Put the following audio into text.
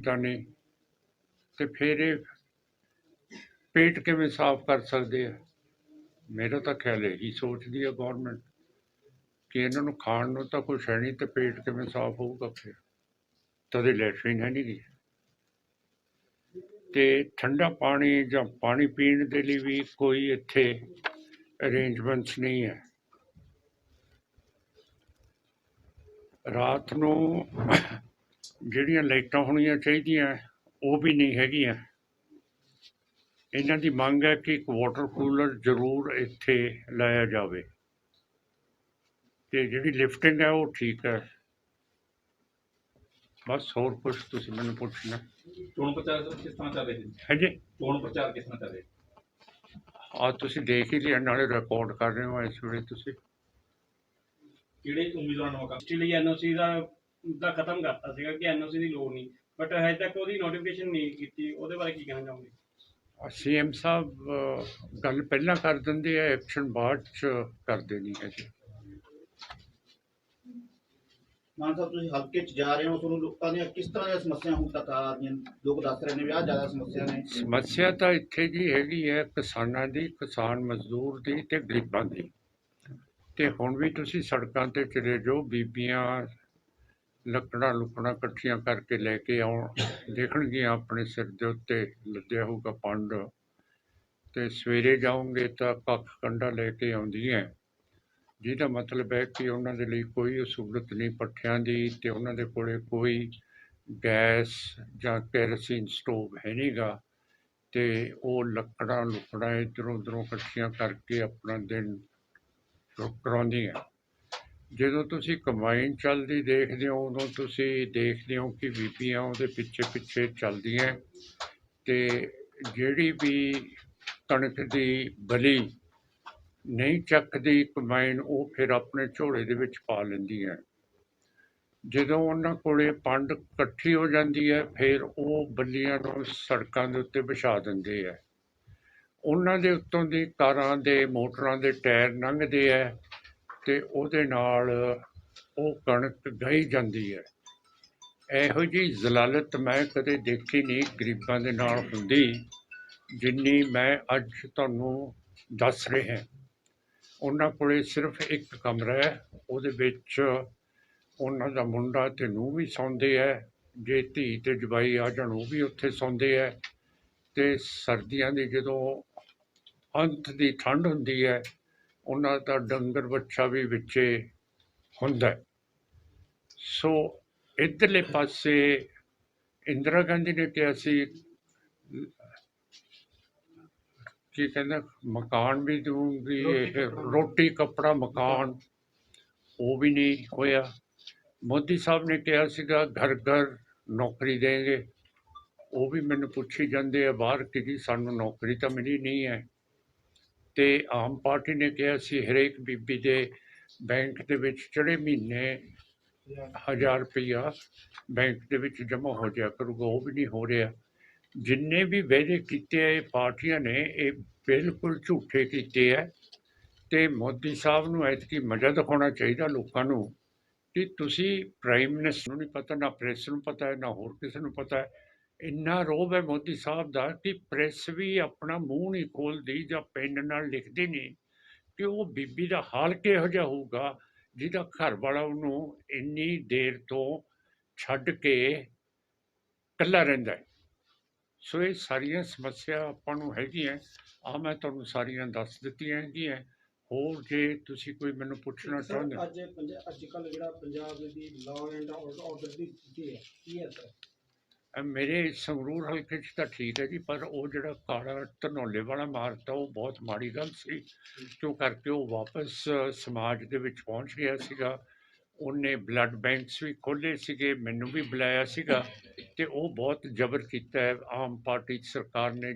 ਮਿਲਦਾ ਨਹੀਂ ਤੇ ਫਿਰ ਇਹ ਪੇਟ ਕਿਵੇਂ ਸਾਫ਼ ਕਰ ਸਕਦੇ ਆ? ਮੇਰਾ ਤਾਂ ਖਿਆਲ ਇਹੀ ਸੋਚਦੀ ਹੈ ਗਵਰਨਮੈਂਟ ਕਿ ਇਹਨਾਂ ਨੂੰ ਖਾਣ ਨੂੰ ਤਾਂ ਕੁਛ ਹੈ ਨਹੀਂ ਤੇ ਪੇਟ ਕਿਵੇਂ ਸਾਫ਼ ਹੋਊਗਾ ਫਿਰ? ਤਦੇ ਲੈਟਰਿਨ ਹੈ ਨਹੀਂ ਗੀ। ਤੇ ਠੰਡਾ ਪਾਣੀ ਜਾਂ ਪਾਣੀ ਪੀਣ ਦੇ ਲਈ ਵੀ ਕੋਈ ਇੱਥੇ ਅਰੇਂਜਮੈਂਟਸ ਨਹੀਂ ਹੈ। ਰਾਤ ਨੂੰ ਜਿਹੜੀਆਂ ਲਾਈਟਾਂ ਹੋਣੀਆਂ ਚਾਹੀਦੀਆਂ ਉਹ ਵੀ ਨਹੀਂ ਹੈਗੀਆਂ। ਇਹਨਾਂ ਦੀ ਮੰਗ ਹੈ ਕਿ ਇੱਕ ਵਾਟਰ ਕੂਲਰ ਜ਼ਰੂਰ ਇੱਥੇ ਲਾਇਆ ਜਾਵੇ। ਤੇ ਜਿਹੜੀ ਲਿਫਟਿੰਗ ਹੈ ਉਹ ਠੀਕ ਹੈ। ਬਸ ਹੋਰ ਕੁਝ ਤੁਸੀਂ ਮੈਨੂੰ ਪੁੱਛਣਾ। ਚੋਣ ਪ੍ਰਚਾਰ ਕਿਸ ਤਰ੍ਹਾਂ ਚੱਲ ਰਿਹਾ ਹੈ ਹੈ ਜੀ ਚੋਣ ਪ੍ਰਚਾਰ ਕਿਸ ਤਰ੍ਹਾਂ ਚੱਲ ਰਿਹਾ? ਹੈ ਆ ਤੁਸੀਂ ਦੇਖ ਹੀ ਲਿਆ ਨਾਲੇ ਰਿਕਾਰਡ ਕਰ ਰਹੇ ਹੋ ਇਸ ਵੇਲੇ ਤੁਸੀਂ। ਕਿਹੜੇ ਉਮੀਦਵਾਰਾਂ ਨੂੰ ਯੂਨੀਵਰਸਿਟੀ ਲਈ ਐਨਓਸੀ ਦਾ ਦਾ ਖਤਮ ਕਰਤਾ ਸੀਗਾ ਕਿ ਐਨਓਸੀ ਦੀ ਲੋੜ ਨਹੀਂ। ਬਟ ਹਜੇ ਤੱਕ ਉਹਦੀ ਨੋਟੀਫਿਕੇਸ਼ਨ ਨਹੀਂ ਕੀਤੀ ਉਹਦੇ ਬਾਰੇ ਕੀ ਕਹਿਣਾ ਚਾਹੋਗੇ? ਸੀਐਮ ਸਾਹਿਬ ਗੱਲ ਪਹਿਲਾਂ ਕਰ ਦਿੰਦੇ ਆ ਐਕਸ਼ਨ ਬਾਅਦ ਚ ਕਰਦੇ ਨਹੀਂ ਹੈ ਜੀ ਮਾਨ ਸਾਹਿਬ ਤੁਸੀਂ ਹਲਕੇ 'ਚ ਜਾ ਰਹੇ ਹੋ ਤੁਹਾਨੂੰ ਲੋਕਾਂ ਦੀਆਂ ਕਿਸ ਤਰ੍ਹਾਂ ਦੀਆਂ ਸਮੱਸਿਆ ਹੁਣ ਤੱਕ ਆ ਰਹੀਆਂ ਲੋਕ ਦੱਸ ਰਹੇ ਨੇ ਵੀ ਆਹ ਜ਼ਿਆਦਾ ਸਮੱਸਿਆ ਨੇ। ਸਮੱਸਿਆ ਤਾਂ ਇੱਥੇ ਜੀ ਹੈਗੀ ਹੈ ਕਿਸਾਨਾਂ ਦੀ ਕਿਸਾਨ ਮਜ਼ਦੂਰ ਦੀ ਤੇ ਗਰੀਬਾਂ ਦੀ। ਤੇ ਹੁਣ ਵੀ ਤੁਸੀਂ ਸੜਕਾਂ ਤੇ ਚਲੇ ਜਾਓ ਬੀਬੀਆਂ ਲੱਕੜਾਂ ਲੁਕੜਾਂ ਇਕੱਠੀਆਂ ਕਰਕੇ ਲੈ ਕੇ ਆਉਣ। ਦੇਖਣਗੀਆਂ ਆਪਣੇ ਸਿਰ ਦੇ ਉੱਤੇ ਲੱਦਿਆ ਹੋਊਗਾ ਪੰਡ। ਤੇ ਸਵੇਰੇ ਜਾਓਗੇ ਤਾਂ ਕੱਖ ਕੰਡਾ ਲੈ ਕੇ ਆਉਂਦੀਆਂ। ਜਿਹਦਾ ਮਤਲਬ ਹੈ ਕਿ ਉਹਨਾਂ ਦੇ ਲਈ ਕੋਈ ਸਹੂਲਤ ਨਹੀਂ ਪੱਠਿਆਂ ਦੀ ਤੇ ਉਹਨਾਂ ਦੇ ਕੋਲੇ ਕੋਈ ਗੈਸ ਜਾਂ ਕੈਰੋਸੀਨ ਸਟੋਵ ਹੈ ਨਹੀਂਗਾ। ਤੇ ਉਹ ਲੱਕੜਾਂ ਲੁਕੜਾਂ ਇੱਧਰੋਂ ਉੱਧਰੋਂ ਇਕੱਠੀਆਂ ਕਰਕੇ ਆਪਣਾ ਦਿਨ ਕਰਾਉਂਦੀਆਂ। ਜਦੋਂ ਤੁਸੀਂ ਕੰਬਾਈਨ ਚੱਲਦੀ ਦੇਖਦੇ ਹੋ, ਉਦੋਂ ਤੁਸੀਂ ਦੇਖਦੇ ਹੋ ਕਿ ਬੀਬੀਆਂ ਉਹਦੇ ਪਿੱਛੇ ਪਿੱਛੇ ਚੱਲਦੀਆਂ ਤੇ ਜਿਹੜੀ ਵੀ ਕਣਕ ਦੀ ਬਲੀ ਨਹੀਂ ਚੱਕਦੀ ਕੰਬਾਈਨ, ਉਹ ਫਿਰ ਆਪਣੇ ਝੋਲੇ ਦੇ ਵਿੱਚ ਪਾ ਲੈਂਦੀ ਹੈ। ਜਦੋਂ ਉਹਨਾਂ ਕੋਲੇ ਪੰਡ ਇਕੱਠੀ ਹੋ ਜਾਂਦੀ ਹੈ, ਫਿਰ ਉਹ ਬੱਲੀਆਂ ਨੂੰ ਸੜਕਾਂ ਦੇ ਉੱਤੇ ਵਿਛਾ ਦਿੰਦੇ ਆ ਉਹਨਾਂ ਦੇ ਉੱਤੋਂ ਦੀ ਕਾਰਾਂ ਦੇ, ਮੋਟਰਾਂ ਦੇ ਟਾਇਰ ਲੰਘਦੇ ਆ ਤੇ ਉਹਦੇ ਨਾਲ ਉਹ ਕਣਕ ਗਈ ਜਾਂਦੀ ਹੈ। ਇਹੋ ਜਿਹੀ ਜ਼ਲਾਲਤ ਮੈਂ ਕਦੇ ਦੇਖੀ ਨਹੀਂ, ਗਰੀਬਾਂ ਦੇ ਨਾਲ ਹੁੰਦੀ, ਜਿੰਨੀ ਮੈਂ ਅੱਜ ਤੁਹਾਨੂੰ ਦੱਸ ਰਿਹਾ। ਉਹਨਾਂ ਕੋਲੇ ਸਿਰਫ ਇੱਕ ਕਮਰਾ ਹੈ, ਉਹਦੇ ਵਿੱਚ ਉਹਨਾਂ ਦਾ ਮੁੰਡਾ ਤੇ ਨੂੰ ਵੀ ਸੌਂਦੇ ਹੈ, ਜੇ ਧੀ ਤੇ ਜਵਾਈ ਆ ਜਾਣ ਉਹ ਵੀ ਉੱਥੇ ਸੌਂਦੇ ਹੈ ਤੇ ਸਰਦੀਆਂ ਦੀ ਜਦੋਂ ਅੰਤ ਦੀ ਠੰਡ ਹੁੰਦੀ ਹੈ ਉਹਨਾਂ ਦਾ ਡੰਗਰ ਬੱਚਾ ਵੀ ਵਿੱਚੇ ਹੁੰਦਾ। ਸੋ ਇੱਧਰਲੇ ਪਾਸੇ ਇੰਦਰਾ ਗਾਂਧੀ ਨੇ ਕਿਹਾ ਸੀ ਕੀ ਕਹਿੰਦਾ ਮਕਾਨ ਵੀ ਦੂੰਗੀ ਇਹ ਰੋਟੀ ਕੱਪੜਾ ਮਕਾਨ ਉਹ ਵੀ ਨਹੀਂ ਹੋਇਆ। ਮੋਦੀ ਸਾਹਿਬ ਨੇ ਕਿਹਾ ਸੀਗਾ ਘਰ ਘਰ ਨੌਕਰੀ ਦੇਂਗੇ ਉਹ ਵੀ ਮੈਨੂੰ ਪੁੱਛੀ ਜਾਂਦੇ ਆ ਬਾਹਰ ਕਿ ਜੀ ਸਾਨੂੰ ਨੌਕਰੀ ਤਾਂ ਮਿਲੀ ਨਹੀਂ ਹੈ। ਤੇ ਆਮ ਪਾਰਟੀ ਨੇ ਕਿਹਾ ਸੀ, ਹਰੇਕ ਬੀਬੀ ਦੇ ਬੈਂਕ ਦੇ ਵਿੱਚ ਚੜੇ ਮਹੀਨੇ ਹਜ਼ਾਰ ਰੁਪਈਆ ਬੈਂਕ ਦੇ ਵਿੱਚ ਜਮ੍ਹਾਂ ਹੋ ਜਾਇਆ ਕਰੂਗਾ, ਉਹ ਵੀ ਨਹੀਂ ਹੋ ਰਿਹਾ। ਜਿੰਨੇ ਵੀ ਵਾਅਦੇ ਕੀਤੇ ਆ, ਇਹ ਪਾਰਟੀਆਂ ਨੇ, ਇਹ ਬਿਲਕੁਲ ਝੂਠੇ ਕੀਤੇ ਆ। ਤੇ ਮੋਦੀ ਸਾਹਿਬ ਨੂੰ ਐਤਕੀ ਮਜ਼ਾ ਦਿਖਾਉਣਾ ਚਾਹੀਦਾ ਲੋਕਾਂ ਨੂੰ ਕਿ ਤੁਸੀਂ ਪ੍ਰਾਈਮ ਮਿਨਿਸਟਰ ਨੂੰ ਨਹੀਂ ਪਤਾ, ਨਾ ਪ੍ਰੈਸ ਨੂੰ ਪਤਾ ਹੈ ਨਾ ਹੋਰ ਕਿਸੇ ਨੂੰ ਪਤਾ। ਹੈ ਇੰਨਾ ਰੋਬ ਹੈ ਮੋਦੀ ਸਾਹਿਬ ਦਾ ਕਿ ਪ੍ਰੈਸ ਵੀ ਆਪਣਾ ਮੂੰਹ ਨਹੀਂ ਖੋਲਦੀ ਜਾਂ ਪੈਨ ਨਾਲ ਲਿਖਦੀ ਨਹੀਂ ਕਿ ਉਹ ਬੀਬੀ ਦਾ ਹਾਲ ਕਿਹੋ ਜਿਹਾ ਹੋਊਗਾ ਜਿਹਦਾ ਘਰ ਵਾਲਾ ਉਹਨੂੰ ਇੰਨੀ ਦੇਰ ਤੋਂ ਛੱਡ ਕੇ ਇਕੱਲਾ ਰਹਿੰਦਾ ਹੈ। ਸੋ ਇਹ ਸਾਰੀਆਂ ਸਮੱਸਿਆ ਆਪਾਂ ਨੂੰ ਹੈਗੀਆਂ। ਆ ਮੈਂ ਤੁਹਾਨੂੰ ਸਾਰੀਆਂ ਦੱਸ ਦਿੱਤੀਆਂ ਹੈਗੀਆਂ। ਹੋਰ ਜੇ ਤੁਸੀਂ ਕੋਈ ਮੈਨੂੰ ਪੁੱਛਣਾ ਚਾਹੁੰਦੇ ਹੋ। ਅੱਜ ਕੱਲ ਜਿਹੜਾ ਪੰਜਾਬ ਦੀ ਲਾਅ ਐਂਡ ਆਰਡਰ ਦੀ ਸਥਿਤੀ ਹੈ ਕੀ ਹੈ ਸਰ ਮੇਰੇ ਸੰਗਰੂਰ ਹਲਕੇ 'ਚ ਤਾਂ ਠੀਕ ਹੈ ਜੀ ਪਰ ਉਹ ਜਿਹੜਾ ਕਾਲਾ ਧਨੌਲੇ ਵਾਲਾ ਮਾਰਤਾ ਉਹ ਬਹੁਤ ਮਾੜੀ ਗੱਲ ਸੀ ਕਿਉਂ ਕਰਕੇ ਉਹ ਵਾਪਸ ਸਮਾਜ ਦੇ ਵਿੱਚ ਪਹੁੰਚ ਗਿਆ ਸੀਗਾ। ਉਹਨੇ ਬਲੱਡ ਬੈਂਕਸ ਵੀ ਖੋਲ੍ਹੇ ਸੀਗੇ ਮੈਨੂੰ ਵੀ ਬੁਲਾਇਆ ਸੀਗਾ ਤੇ ਉਹ ਬਹੁਤ ਜ਼ਬਰ ਕੀਤਾ ਹੈ। ਆਮ ਪਾਰਟੀ ਸਰਕਾਰ ਨੇ